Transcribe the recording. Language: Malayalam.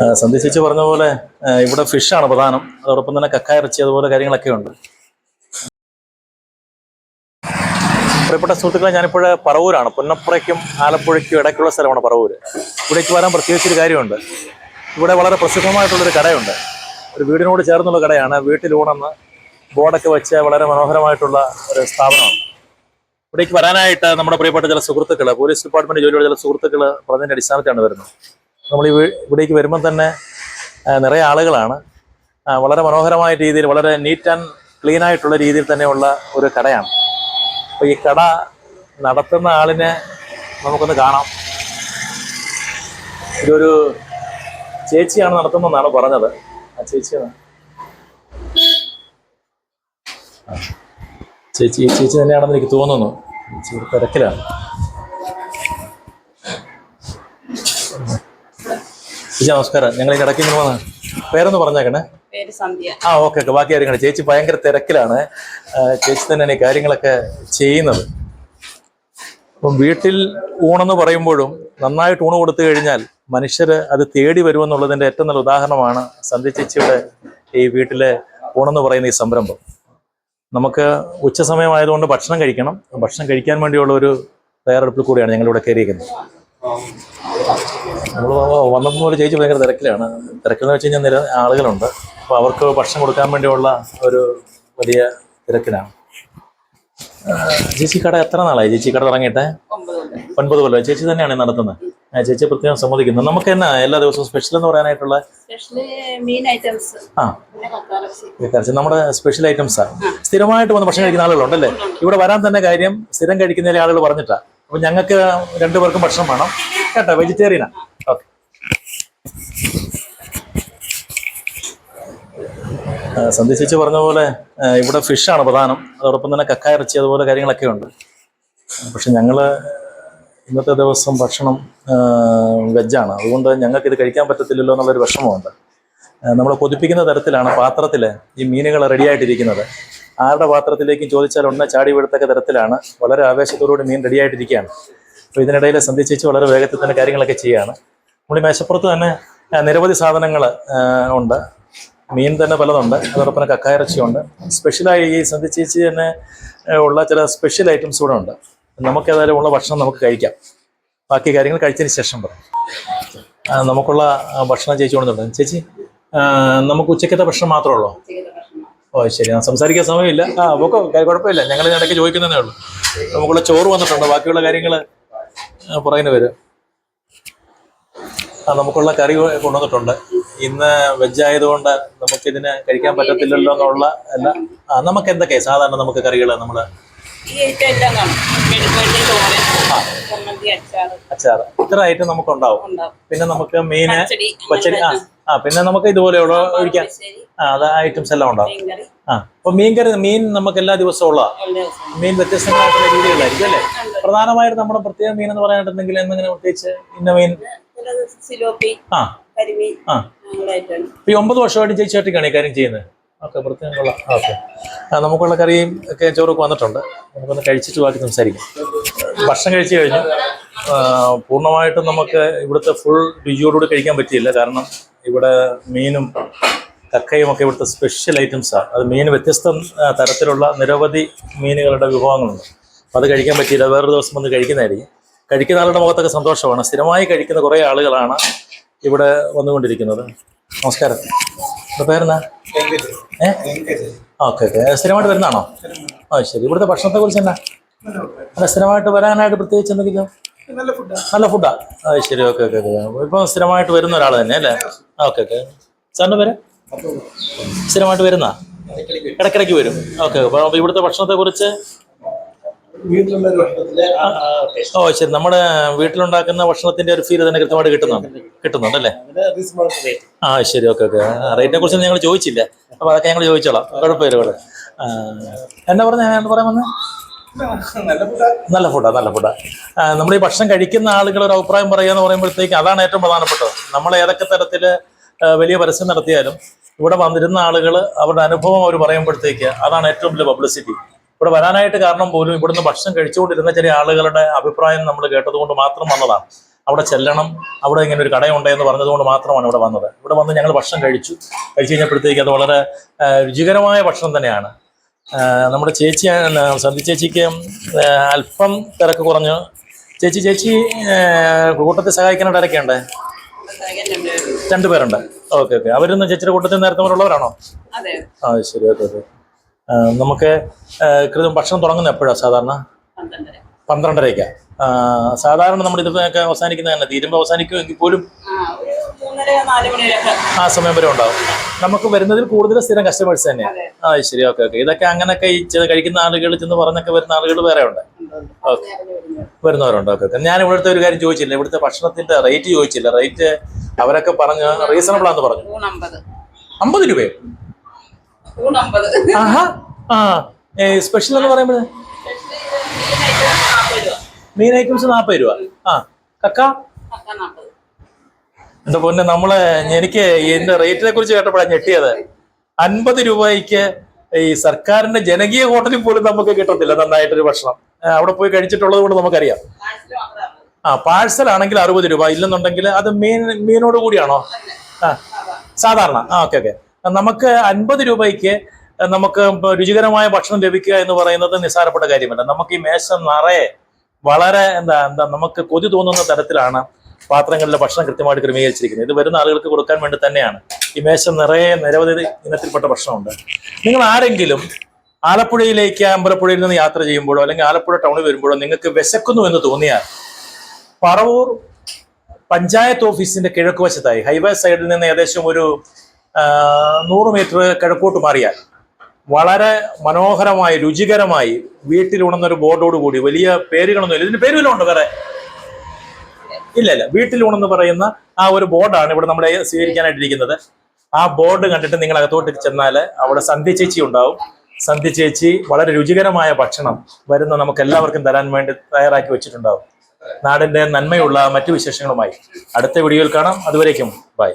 ചേച്ചി പറഞ്ഞ പോലെ ഇവിടെ ഇവിടെ ഫിഷാണ് പ്രധാനം. അതോടൊപ്പം തന്നെ കക്ക ഇറച്ചി അതുപോലെ കാര്യങ്ങളൊക്കെ ഉണ്ട്. പ്രിയപ്പെട്ട സുഹൃത്തുക്കളെ ഞാനിപ്പോൾ പറവൂരാണ്. പുന്നപ്പുറയ്ക്കും ആലപ്പുഴയ്ക്കും ഇടയ്ക്കുള്ള സ്ഥലമാണ് പറവൂര്. ഇവിടേക്ക് വരാൻ പ്രത്യേകിച്ചൊരു കാര്യമുണ്ട്. ഇവിടെ വളരെ പ്രസിദ്ധമായിട്ടുള്ളൊരു കടയുണ്ട്. ഒരു വീടിനോട് ചേർന്നുള്ള കടയാണ്. വീട്ടിലൂണെന്ന് ബോർഡൊക്കെ വെച്ച് വളരെ മനോഹരമായിട്ടുള്ള ഒരു സ്ഥാപനമാണ്. ഇവിടേക്ക് വരാനായിട്ട് നമ്മുടെ പ്രിയപ്പെട്ട ചില സുഹൃത്തുക്കൾ പോലീസ് ഡിപ്പാർട്ട്മെന്റ് ജോലിയുള്ള ചില സുഹൃത്തുക്കൾ പറഞ്ഞതിന്റെ അടിസ്ഥാനത്തിലാണ് വരുന്നത്. നമ്മൾ ഇവിടേക്ക് വരുമ്പം തന്നെ നിറയെ ആളുകളാണ്. വളരെ മനോഹരമായ രീതിയിൽ വളരെ നീറ്റ് ആൻഡ് ക്ലീൻ ആയിട്ടുള്ള രീതിയിൽ തന്നെയുള്ള ഒരു കടയാണ്. അപ്പോൾ ഈ കട നടത്തുന്ന ആളിനെ നമുക്കൊന്ന് കാണാം. ഇതൊരു ചേച്ചിയാണ് നടത്തുന്നതെന്നാണ് പറഞ്ഞത്. ആ ചേച്ചിയാണ് ചേച്ചി ചേച്ചി തന്നെയാണെന്ന് എനിക്ക് തോന്നുന്നു. ചേച്ചി തിരക്കിലാണ്. ചേച്ചി നമസ്കാരം. ഞങ്ങൾ ഈ കടയ്ക്ക് ഇങ്ങനെ വന്ന പേരൊന്ന് പറഞ്ഞേക്കണേ. ആ ഓക്കെ ഓക്കെ. ബാക്കി കാര്യങ്ങൾ ചേച്ചി ഭയങ്കര തിരക്കിലാണ്. ചേച്ചി തന്നെയാണ് ഈ കാര്യങ്ങളൊക്കെ ചെയ്യുന്നത്. അപ്പം വീട്ടിൽ ഊണെന്ന് പറയുമ്പോഴും നന്നായിട്ട് ഊണ് കൊടുത്തു കഴിഞ്ഞാൽ മനുഷ്യർ അത് തേടി വരുമെന്നുള്ളതിന്റെ ഏറ്റവും നല്ല ഉദാഹരണമാണ് സന്ധ്യ ചേച്ചിയുടെ ഈ വീട്ടിലെ ഊണെന്ന് പറയുന്ന ഈ സംരംഭം. നമുക്ക് ഉച്ച സമയമായതുകൊണ്ട് ഭക്ഷണം കഴിക്കണം. ഭക്ഷണം കഴിക്കാൻ വേണ്ടിയുള്ള ഒരു തയ്യാറെടുപ്പിൽ കൂടിയാണ് ഞങ്ങളിവിടെ കയറിയിരിക്കുന്നത്. നമ്മൾ വന്നപ്പോൾ ഒരു ചേച്ചി ഭയങ്കര തിരക്കിലാണ്. തിരക്കെന്ന് വെച്ച് കഴിഞ്ഞാൽ നിര ആളുകളുണ്ട്. അപ്പോൾ അവർക്ക് ഭക്ഷണം കൊടുക്കാൻ വേണ്ടിയുള്ള ഒരു വലിയ തിരക്കിലാണ്. ചേച്ചി കട എത്ര നാളായി? ചേച്ചി കട തുടങ്ങിയിട്ട്? ഒൻപത് കൊല്ലം. ചേച്ചി തന്നെയാണ് നടത്തുന്നത്. ചേച്ചി പ്രത്യേകം സമ്മതിക്കുന്നു. നമുക്ക് എന്നാ എല്ലാ ദിവസവും സ്പെഷ്യൽ എന്ന് പറയാനായിട്ടുള്ള ഐറ്റംസ് ആ. നമ്മുടെ സ്പെഷ്യൽ ഐറ്റംസാണ് സ്ഥിരമായിട്ട് വന്ന് ഭക്ഷണം കഴിക്കുന്ന ആളുകളുണ്ടല്ലേ? ഇവിടെ വരാൻ തന്നെ കാര്യം സ്ഥിരം കഴിക്കുന്ന ആളുകൾ പറഞ്ഞിട്ടാ. അപ്പൊ ഞങ്ങൾക്ക് രണ്ടുപേർക്കും ഭക്ഷണം വേണം. കേട്ടോ വെജിറ്റേറിയനാ ഓക്കെ സന്ദേശിച്ച് പറഞ്ഞ പോലെ ഇവിടെ ഫിഷാണ് പ്രധാനം. അതോടൊപ്പം തന്നെ കക്ക ഇറച്ചി അതുപോലെ കാര്യങ്ങളൊക്കെ ഉണ്ട്. പക്ഷെ ഞങ്ങൾ ഇന്നത്തെ ദിവസം ഭക്ഷണം വെജാണ് അതുകൊണ്ട് ഞങ്ങൾക്ക് ഇത് കഴിക്കാൻ പറ്റത്തില്ലല്ലോ എന്നുള്ളൊരു വിഷമമുണ്ട്. നമ്മൾ കൊതിപ്പിക്കുന്ന തരത്തിലാണ് പാത്രത്തിൽ ഈ മീനുകൾ റെഡിയായിട്ടിരിക്കുന്നത് ആരുടെ പാത്രത്തിലേക്കും ചോദിച്ചാൽ ഒന്ന് ചാടി വീഴത്തക്ക തരത്തിലാണ്. വളരെ ആവേശത്തോടുകൂടി മീൻ റെഡിയായിട്ടിരിക്കുകയാണ് അപ്പോൾ ഇതിനിടയിൽ സന്ധിച്ചിച്ച് ചേച്ചി വളരെ വേഗത്തിൽ തന്നെ കാര്യങ്ങളൊക്കെ ചെയ്യുകയാണ്. നമ്മൾ ഈ മേശപ്പുറത്ത് തന്നെ നിരവധി സാധനങ്ങൾ ഉണ്ട്. മീൻ തന്നെ പലതുണ്ട്. അതോടൊപ്പം തന്നെ കക്കായിറച്ചിയുണ്ട്. സ്പെഷ്യലായി ഈ സന്ധിച്ചേച്ചി തന്നെ ഉള്ള ചില സ്പെഷ്യൽ ഐറ്റംസ് കൂടെ ഉണ്ട്. നമുക്ക് ഏതായാലും ഉള്ള ഭക്ഷണം നമുക്ക് കഴിക്കാം. ബാക്കി കാര്യങ്ങൾ കഴിച്ചതിന് ശേഷം പറയാം. നമുക്കുള്ള ഭക്ഷണം ചേച്ചി കൊണ്ടുണ്ട് ചേച്ചി നമുക്ക് ഉച്ചക്കത്തെ ഭക്ഷണം മാത്രമേ ഉള്ളൂ? ഓ ശരി. ആ, സംസാരിക്കാൻ സമയമില്ല. ആ അപ്പൊ കുഴപ്പമില്ല. ഞങ്ങൾ ഇടയ്ക്ക് ചോദിക്കുന്നതേ ഉള്ളൂ. നമുക്കുള്ള ചോറ് വന്നിട്ടുണ്ട്. ബാക്കിയുള്ള കാര്യങ്ങൾ പുറകിന് വരും. ആ നമുക്കുള്ള കറി കൊണ്ടുവന്നിട്ടുണ്ട്. ഇന്ന് വെജ് ആയതുകൊണ്ട് നമുക്കിതിന് കഴിക്കാൻ പറ്റത്തില്ലല്ലോ എന്നുള്ള അല്ല. നമുക്ക് എന്തൊക്കെയാണ് സാധാരണ നമുക്ക് കറികൾ നമ്മൾ ഈ ഐറ്റം എല്ലാം കാണും മെഴുകുവരട്ടി തോരൻ ചമ്മന്തി അച്ചാറ്. അച്ചാർ ഇത്ര ഐറ്റം നമുക്ക് ഉണ്ടാവും. പിന്നെ നമുക്ക് മീന് പച്ചടി പച്ചടി ആ ആ പിന്നെ നമുക്ക് ഇതുപോലെയുള്ള ഒഴിക്കാൻ ഒഴിക്കാം. ആ അത് ഐറ്റംസ് എല്ലാം ഉണ്ടാവും. മീൻകറി. ആ അപ്പൊ മീൻ കറി മീൻ നമുക്ക് എല്ലാ ദിവസവും ഉള്ള മീൻ വ്യത്യസ്തങ്ങളായിട്ടുള്ള രീതികളായിരിക്കും അല്ലേ? പ്രധാനമായിട്ട് നമ്മുടെ പ്രത്യേക മീൻ എന്ന് പറയാനായിട്ട് എന്തെങ്കിലും പ്രത്യേകിച്ച് ഇന്ന മീൻ? ആ. ഈ ഒമ്പത് വർഷമായിട്ട് ചേച്ചി ഒറ്റയ്ക്കാണ് ഈ കാര്യം ചെയ്യുന്നത്. ഓക്കെ പ്രത്യേകം ഓക്കെ. ആ നമുക്കുള്ള കറിയും ഒക്കെ ചോറൊക്കെ വന്നിട്ടുണ്ട്. നമുക്കൊന്ന് കഴിച്ചിട്ട് ബാക്കി സംസാരിക്കാം. ഭക്ഷണം കഴിച്ചു കഴിഞ്ഞു. പൂർണമായിട്ടും നമുക്ക് ഇവിടുത്തെ ഫുൾ രുചിയോടുകൂടി കഴിക്കാൻ പറ്റിയില്ല. കാരണം ഇവിടെ മീനും കക്കയും ഒക്കെ ഇവിടുത്തെ സ്പെഷ്യൽ ഐറ്റംസാണ് അത് മീൻ വ്യത്യസ്ത തരത്തിലുള്ള നിരവധി മീനുകളുടെ വിഭവങ്ങളുണ്ട്. അപ്പോൾ അത് കഴിക്കാൻ പറ്റിയില്ല. വേറൊരു ദിവസം വന്ന് കഴിക്കുന്നതായിരിക്കും. കഴിക്കുന്ന ആളുടെ മുഖത്തൊക്കെ സന്തോഷമാണ്. സ്ഥിരമായി കഴിക്കുന്ന കുറേ ആളുകളാണ് ഇവിടെ വന്നുകൊണ്ടിരിക്കുന്നത്. നമസ്കാരം. പേരെന്നാ? ഏ? Okay okay. സ്ഥിരമായിട്ട് വരുന്നതാണോ? ആ ശരി. ഇവിടുത്തെ ഭക്ഷണത്തെ കുറിച്ച് എന്നാ അല്ല സ്ഥിരമായിട്ട് വരാനായിട്ട് പ്രത്യേകിച്ച് എന്തെങ്കിലും നല്ല ഫുഡാ. നല്ല ഫുഡാ? ആ ശരി. Okay okay okay. ഇപ്പം സ്ഥിരമായിട്ട് വരുന്ന ഒരാൾ തന്നെ അല്ലേ? Okay okay. സാറിന്റെ പേര്? സ്ഥിരമായിട്ട് വരുന്ന? ഇടക്കിടക്ക് വരും. ഓക്കെ അപ്പോൾ ഇവിടുത്തെ ഭക്ഷണത്തെ കുറിച്ച് വീട്ടിലുള്ള ഒരു ഭക്ഷണത്തിൽ ആ, ആ, taste. ഓ ശരി. നമ്മുടെ വീട്ടിലുണ്ടാക്കുന്ന ഭക്ഷണത്തിന്റെ ഒരു ഫീൽ തന്നെ കൃത്യമായിട്ട് കിട്ടുന്നുണ്ട്. കിട്ടുന്നുണ്ട് അല്ലേ ആ ശരി. Okay okay. റേറ്റിനെ കുറിച്ച് ഞങ്ങൾ ചോദിച്ചില്ല. അപ്പൊ അതൊക്കെ ഞങ്ങൾ ചോദിച്ചോളാം. കുഴപ്പമില്ല ഇവിടെ എന്നെ പറഞ്ഞ? ഞാൻ പറയാൻ വന്നത് നല്ല ഫുഡാ നല്ല ഫുഡാ നല്ല ഫുഡാ നമ്മൾ ഈ ഭക്ഷണം കഴിക്കുന്ന ആളുകൾ ഒരു അഭിപ്രായം പറയുക എന്ന് പറയുമ്പോഴത്തേക്ക് അതാണ് ഏറ്റവും പ്രധാനപ്പെട്ടത്. നമ്മൾ ഏതൊക്കെ തരത്തിൽ വലിയ പരസ്യം നടത്തിയാലും ഇവിടെ വന്നിരുന്ന ആളുകൾ അവരുടെ അനുഭവം അവർ പറയുമ്പോഴത്തേക്ക് അതാണ് ഏറ്റവും വലിയ പബ്ലിസിറ്റി ഇവിടെ വരാനായിട്ട് കാരണം പോലും ഇവിടുന്ന് ഭക്ഷണം കഴിച്ചുകൊണ്ടിരുന്ന ചില ആളുകളുടെ അഭിപ്രായം നമ്മൾ കേട്ടതുകൊണ്ട് മാത്രം വന്നതാണ്. അവിടെ ചെല്ലണം അവിടെ ഇങ്ങനെ ഒരു കടയുണ്ട് എന്ന് പറഞ്ഞതുകൊണ്ട് മാത്രമാണ് ഇവിടെ വന്നത്. ഇവിടെ വന്ന് ഞങ്ങൾ ഭക്ഷണം കഴിച്ചു. കഴിച്ചു കഴിഞ്ഞപ്പോഴത്തേക്ക് അത് വളരെ രുചികരമായ ഭക്ഷണം തന്നെയാണ്. നമ്മുടെ ചേച്ചി സന്ധി ചേച്ചിക്ക് അല്പം തിരക്ക് കുറഞ്ഞു. ചേച്ചി ചേച്ചി കൂട്ടത്തെ സഹായിക്കാനായിട്ട് ആരൊക്കെയുണ്ട് രണ്ടുപേരുണ്ട് ഓക്കെ ഓക്കെ. അവരൊന്നും ചേച്ചിയുടെ കൂട്ടത്തിൽ നേരത്തെ മുതലുള്ളവരാണോ അതെ. ആ ശരി. Okay okay. നമുക്ക് കൃത്യം ഭക്ഷണം തുടങ്ങുന്നത് എപ്പോഴാണ് സാധാരണ? പന്ത്രണ്ടര. പന്ത്രണ്ടരയ്ക്കാണ് സാധാരണ നമ്മുടെ ഇതൊക്കെ അവസാനിക്കുന്നത് തന്നെ തീരുമ്പോൾ അവസാനിക്കുമെങ്കിൽ പോലും ആ സമയം വരെ ഉണ്ടാവും. നമുക്ക് വരുന്നതിൽ കൂടുതൽ സ്ഥിരം കസ്റ്റമേഴ്സ് തന്നെയാണ് ആ ശരി ഓക്കെ ഓക്കെ. ഇതൊക്കെ അങ്ങനെയൊക്കെ കഴിക്കുന്ന ആളുകൾ ചെന്ന് പറഞ്ഞൊക്കെ വരുന്ന ആളുകൾ വേറെ ഉണ്ട്. ഓക്കെ. വരുന്നവരുണ്ട്. Okay okay. ഞാൻ ഇവിടുത്തെ ഒരു കാര്യം ചോദിച്ചില്ല. ഇവിടുത്തെ ഭക്ഷണത്തിന്റെ റേറ്റ് ചോദിച്ചില്ല. റേറ്റ് അവരൊക്കെ പറഞ്ഞ് റീസണബിൾ ആണെന്ന് പറഞ്ഞു. അമ്പത് രൂപയോ? ആഹാ. ആ സ്പെഷ്യൽ എന്ന് പറയുമ്പോൾ മീൻ ഐറ്റംസ് നാൽപ്പത് രൂപ. ആ കക്ക? എന്റെ പൊന്നെ നമ്മൾ എനിക്ക് എന്റെ റേറ്റിനെ കുറിച്ച് കേട്ടപ്പോഴാണ് ഞെട്ടിയത്. അൻപത് രൂപയ്ക്ക് ഈ സർക്കാരിന്റെ ജനകീയ ഹോട്ടലിൽ പോലും നമുക്ക് കിട്ടത്തില്ല നന്നായിട്ടൊരു ഭക്ഷണം. അവിടെ പോയി കഴിച്ചിട്ടുള്ളത് കൊണ്ട് നമുക്കറിയാം. ആ പാഴ്സൽ ആണെങ്കിൽ അറുപത് രൂപ. ഇല്ലെന്നുണ്ടെങ്കിൽ അത് മീൻ മീനോട് കൂടിയാണോ? ആ സാധാരണ. ആ ഓക്കെ ഓക്കെ നമുക്ക് അൻപത് രൂപയ്ക്ക് നമുക്ക് രുചികരമായ ഭക്ഷണം ലഭിക്കുക എന്ന് പറയുന്നത് നിസ്സാരപ്പെട്ട കാര്യമല്ല. നമുക്ക് ഈ മേശ നിറയെ വളരെ എന്താ എന്താ നമുക്ക് കൊതി തോന്നുന്ന തരത്തിലാണ് പാത്രങ്ങളിലെ ഭക്ഷണം കൃത്യമായിട്ട് ക്രമീകരിച്ചിരിക്കുന്നത്. ഇത് വരുന്ന ആളുകൾക്ക് കൊടുക്കാൻ വേണ്ടി തന്നെയാണ്. ഈ മേശ നിറയെ നിരവധി ഇനത്തിൽപ്പെട്ട ഭക്ഷണമുണ്ട്. നിങ്ങൾ ആരെങ്കിലും ആലപ്പുഴയിലേക്ക് അമ്പലപ്പുഴയിൽ നിന്ന് യാത്ര ചെയ്യുമ്പോഴോ അല്ലെങ്കിൽ ആലപ്പുഴ ടൗണിൽ വരുമ്പോഴോ നിങ്ങൾക്ക് വിശക്കുന്നു എന്ന് തോന്നിയാൽ പറവൂർ പഞ്ചായത്ത് ഓഫീസിന്റെ കിഴക്ക് വശത്തായി ഹൈവേ സൈഡിൽ നിന്ന് ഏകദേശം ഒരു നൂറ് മീറ്റർ കിഴക്കോട്ട് മാറിയാൽ വളരെ മനോഹരമായി രുചികരമായി വീട്ടിലുണർന്നൊരു ബോർഡോട് കൂടി വലിയ പേരുകളൊന്നും ഇല്ല ഇതിന് പേര് വല്ലതും ഉണ്ടോ വേറെ? ഇല്ല ഇല്ല. വീട്ടിലൂണെന്ന് പറയുന്ന ആ ഒരു ബോർഡാണ് ഇവിടെ നമ്മുടെ സ്വീകരിക്കാനായിട്ടിരിക്കുന്നത്. ആ ബോർഡ് കണ്ടിട്ട് നിങ്ങൾ അകത്തോട്ട് ചെന്നാൽ അവിടെ സന്ധ്യ ചേച്ചി ഉണ്ടാവും. സന്ധ്യ ചേച്ചി വളരെ രുചികരമായ ഭക്ഷണം വരുന്ന നമുക്ക് എല്ലാവർക്കും തരാൻ വേണ്ടി തയ്യാറാക്കി വെച്ചിട്ടുണ്ടാവും. നാടിന്റെ നന്മയുള്ള മറ്റു വിശേഷങ്ങളുമായി അടുത്ത വീഡിയോയിൽ കാണാം. അതുവരേക്കും ബൈ.